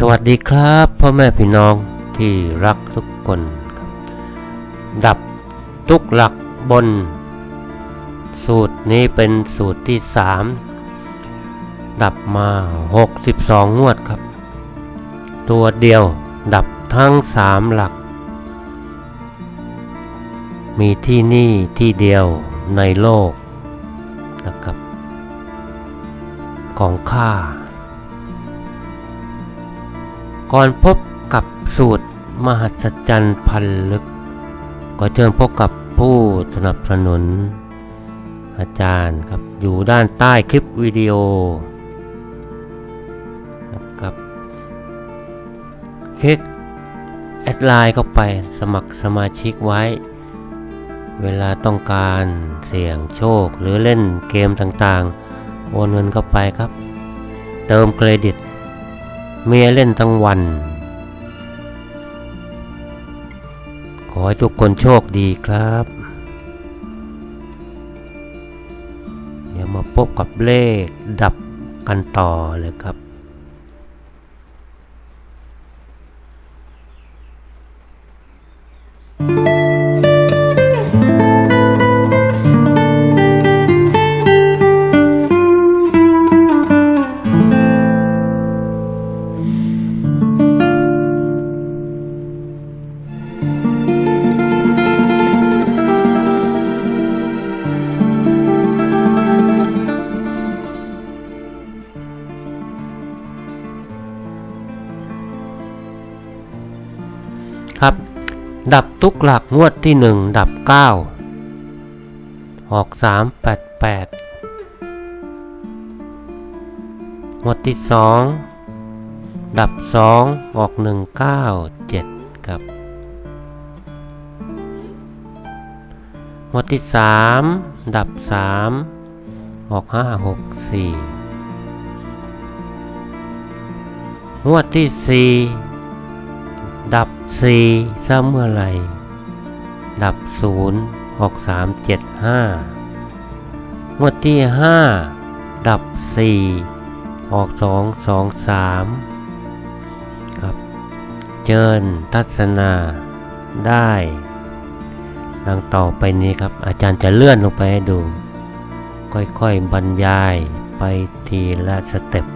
สวัสดีครับพ่อแม่พี่น้องที่รักทุกคนครับดับทุกหลักบน สูตรนี้เป็นสูตรที่สามดับมา62งวดครับ ตัวเดียวดับทั้งสามหลัก มีที่นี่ที่เดียวในโลกนะครับ ของข้า ก่อนพบกับสูตรมหัศจรรย์พันลึก ก็เชิญพบกับผู้สนับสนุน อาจารย์ครับอยู่ด้านใต้คลิปวิดีโอนะครับคลิกแอดไลน์เข้าไปสมัครสมาชิกไว้ เวลาต้องการเสี่ยงโชคหรือเล่นเกมต่างๆ โอนเงินเข้าไปครับ เติมเครดิต เมียเล่นทั้งวัน ขอให้ทุกคนโชคดีครับ เดี๋ยวมาพบกับเลขดับกันต่อเลยครับ ดับทุกหลักงวดที่หนึ่งดับเก้าออกสามแปดแปดงวดที่สองดับสองออกหนึ่งเก้าเจ็ดครับงวดที่สามดับสามออกห้าหกสี่งวดที่สี่ ดับสี่ซะเมื่อไหรดับศูนย์ออกสามดห้างวดที่ห้าดับสี่ออกสองสองสามครับ เจิญทัศนาได้ดังต่อไปนี้ครับ อาจารย์จะเลื่อนลงไปให้ดู ค่อยๆบรรยายไปทีละสเต็ป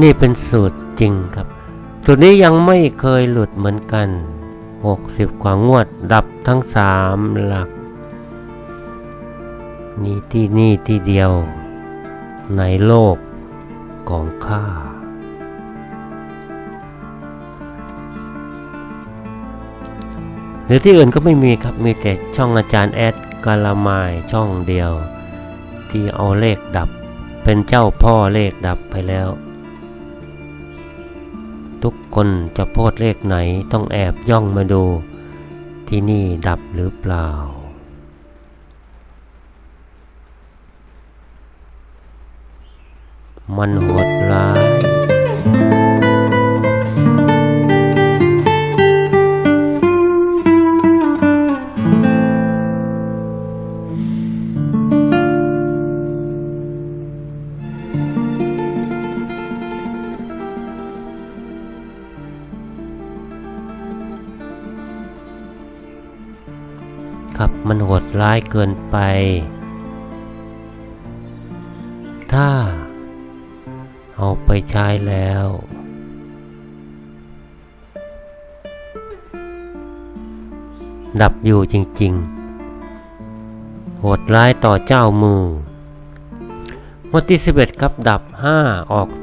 นี่เป็นสูตรจริงครับ สูตรนี้ยังไม่เคยหลุดเหมือนกัน 60 กว่างวด ดับทั้งสามหลัก นี่ที่นี่ที่เดียว ในโลกของข้า หรือที่อื่นก็ไม่มีครับ มีแต่ช่องอาจารย์แอดกาลามายช่องเดียว ที่เอาเลขดับเป็นเจ้าพ่อเลขดับไปแล้ว ทุกคนจะโพดเลขไหนต้องแอบย่องมาดู ที่นี่ดับหรือเปล่า มันโหดร้าย มันโหดร้ายเกินไป ถ้าเอาไปใช้แล้วดับอยู่จริงๆ โหดร้ายต่อเจ้ามือ วันที่ 11 ครับ ดับ 5 ออก 403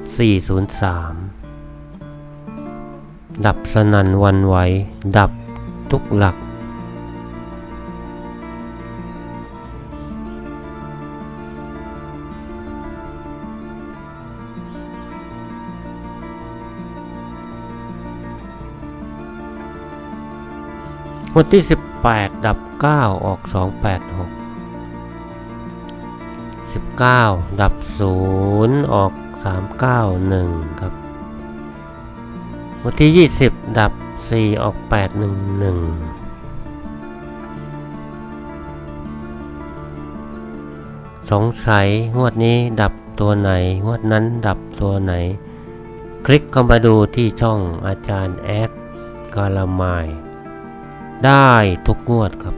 ดับสนันวันไหว ดับทุกหลัก วันที่ 18 ดับ 9 ออก 286 19 ดับ 0 ออก 391 ครับ วันที่ 20 ดับ 4 ออก 811สงสัยงวดนี้ดับตัวไหนงวดนั้นดับตัวไหน คลิกเข้ามาดูที่ช่องอาจารย์แอดกาลามาย ได้ทุกงวดครับ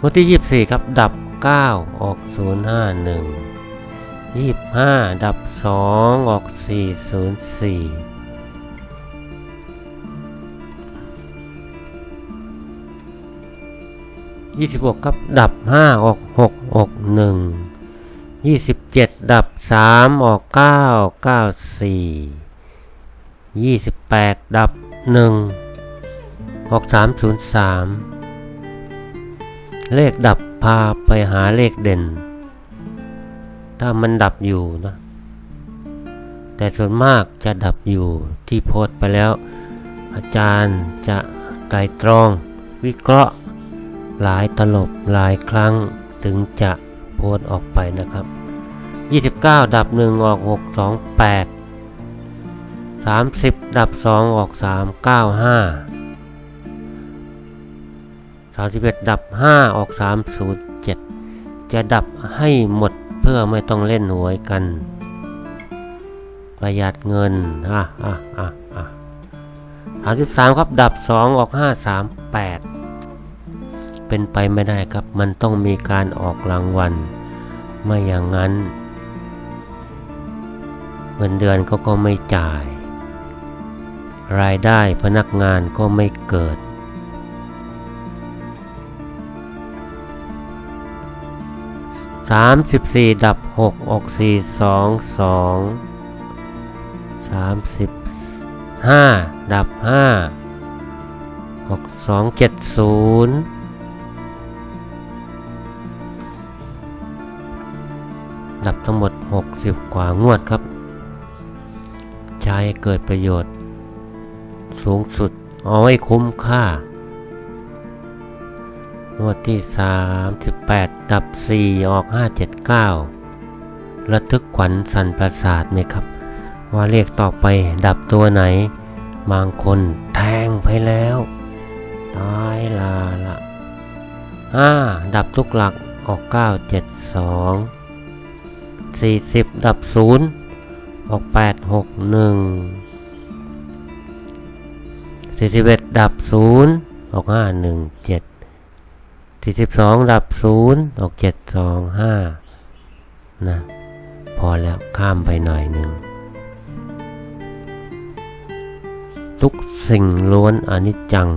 งวดที่ 24 ครับ ดับ 9 ออก 051 25 ดับ 2 ออก 404ยี่สิบหกครับ ดับห้าออกหกออกหนึ่งยี่สิบเจ็ดดับสามออกเก้าเก้าสี่ 28 ดับ1ออก303 เลขดับพาไปหาเลขเด่น ถ้ามันดับอยู่นะ แต่ส่วนมากจะดับอยู่ที่โพสต์ไปแล้ว อาจารย์จะไตรตรอง วิเคราะห์ หลายตลบหลายครั้งถึงจะโพสต์ออกไปนะครับ 29 ดับ 1 ออก 6 2 8 30ดับ2ออก3 9 5 31ดับ5ออก307จะดับให้หมดเพื่อไม่ต้องเล่นหวยกัน ประหยัดเงินอะอะอะอะ33ครับดับ2ออก5 3 8เป็นไปไม่ได้ครับมันต้องมีการออกรางวัลไม่อย่างนั้น เงินเดือนเขาก็ไม่จ่าย รายได้พนักงานก็ไม่เกิดสามสิบสี่ดับหกออกสี่สองสองสามสิบห้าดับห้าออกสองเจ็ดศูนย์ดับทั้งหมดหกสิบกว่างวดครับ ใช้เกิดประโยชน์ สูงสุด เอาให้คุ้มค่างวดที่ 38 ดับ 4 ออก 579 ระทึกขวัญสันประสาทไหมครับ ว่าเลขต่อไปดับตัวไหน บางคนแทงไปแล้ว ตายลาละ5ดับทุกหลักออก 972 40 ดับ 0 ออก 861 41ดับ0ออก517 42ดับ0ออก725นะพอแล้วข้ามไปหน่อยหนึ่งทุกสิ่งล้วนอนิจจัง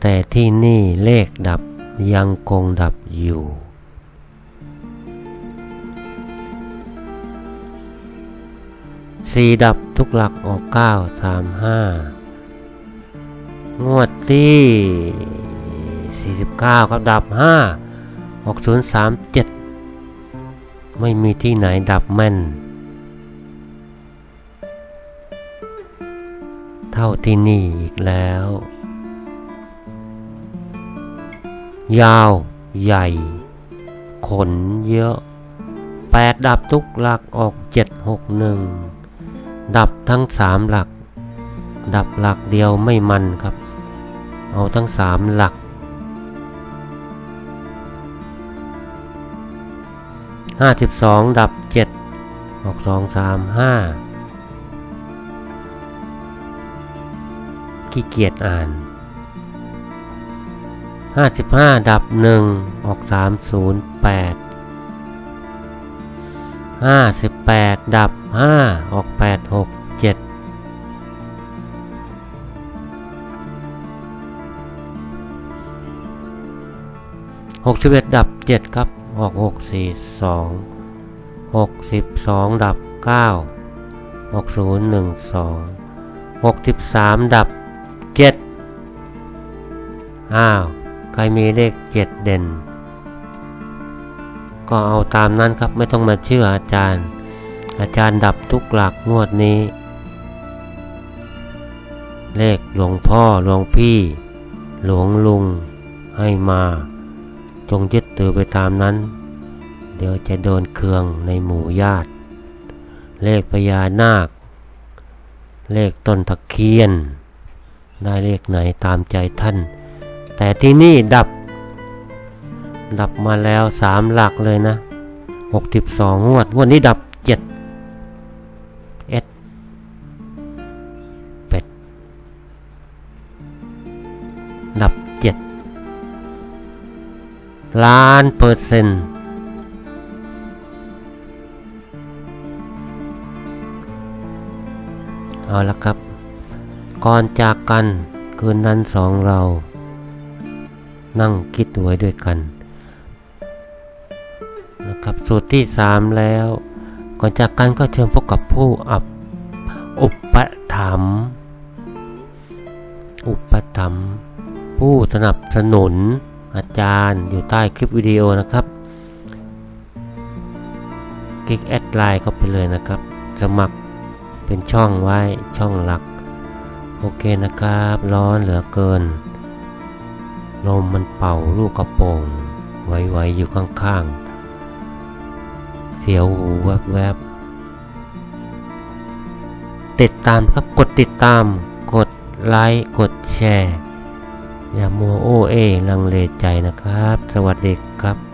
แต่ที่นี่เลขดับยังคงดับอยู่ สี่ดับทุกหลักออกเก้าสามห้า งวดที่สี่สิบเก้าครับ ดับห้าออกศูนย์สามเจ็ดไม่มีที่ไหนดับแม่น เท่าที่นี่อีกแล้ว ยาวใหญ่ ขนเยอะแปดดับทุกหลักออกเจ็ดหกหนึ่งดับทั้งสามหลัก ดับหลักเดียวไม่มันครับ เอาทั้งสามหลักห้าสิบสองดับเจ็ดออกสองสามห้าขี้เกียจอ่านห้าสิบห้าดับหนึ่งออกสามศูนย์แปดห้าสิบแปดดับห้าออกแปดหก เจ็ดหกสิบเอ็ดดับเจ็ดครับออกหกสี่สองหกสิบสองดับเก้าออกศูนย์หนึ่งสองหกสิบสามดับเจ็ดอ้าว ใครมีเลขเจ็ดเด่น ก็เอาตามนั้นครับไม่ต้องมาเชื่ออาจารย์ อาจารย์ดับทุกหลักงวดนี้ เลขหลวงพ่อหลวงพี่ หลวงลุงให้มา จงยึดถือไปตามนั้น เดี๋ยวจะโดนเคืองในหมู่ญาติ เลขพญานาค เลขต้นตะเคียน ได้เลขไหนตามใจท่าน แต่ที่นี่ดับ ดับมาแล้วสามหลักเลยนะหกสิบสองงวด งวดนี้ดับเจ็ดเอ็ดเป็ด ดับเจ็ด ล้านเปอร์เซ็นต์เอาละครับ ก่อนจากกันคืนนั้นสองเรา นั่งคิดไว้ด้วยกัน นะครับ สูตรที่สามแล้ว ก่อนจากกันก็เชิญพบกับผู้อับอุปถัมภ์อุปถัมภ์ผู้สนับสนุน อาจารย์อยู่ใต้คลิปวิดีโอนะครับคลิกแอดไลน์เข้าไปเลยนะครับ สมัครเป็นช่องไว้ช่องหลัก โอเคนะครับ ร้อนเหลือเกิน ลมมันเป่าลูกกระโปรงไหวๆอยู่ข้างๆ เสียวหูแวบๆติดตามครับกดติดตาม กดไลค์ กดแชร์ อย่ามัวโอเอลังเลใจนะครับ สวัสดีครับ